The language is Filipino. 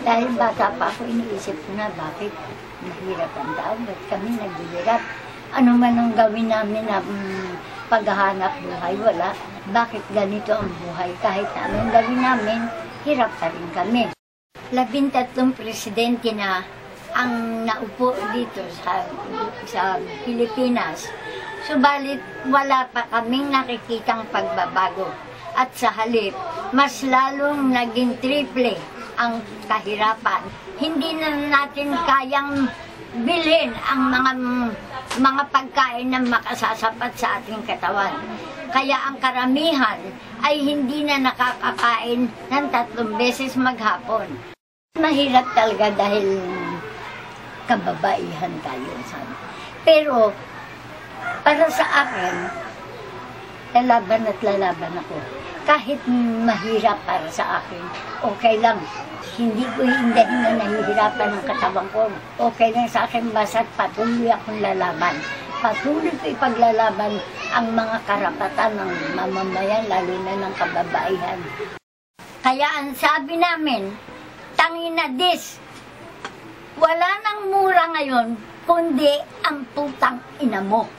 Dahil bata pa ako, iniisip ko na bakit mahirap ang tao, ba't kami naghihirap? Ano man ang gawin namin na mm, paghahanap buhay, wala. Bakit ganito ang buhay? Kahit anong gawin namin, hirap pa rin kami. Labintatlong presidente na ang naupo dito sa, sa Pilipinas. Subalit wala pa kaming nakikitang pagbabago. At sa halip, mas lalong naging triple ang kahirapan. Hindi na natin kayang bilhin ang mga mga pagkain na makasasapat sa ating katawan. Kaya ang karamihan ay hindi na nakakakain ng tatlong beses maghapon. Mahirap talaga dahil kababaihan tayo. Sabi. Pero, para sa akin, lalaban at lalaban ako. Kahit mahirap para sa akin, okay lang. Hindi ko hindahin na nahihirapan ng katawan ko. Okay lang sa akin, basta't patuloy akong lalaban. Patuloy ko ipaglalaban ang mga karapatan ng mamamayan, lalo na ng kababaihan. Kaya ang sabi namin, tangin na dis, wala nang mura ngayon, kundi ang putang ina mo.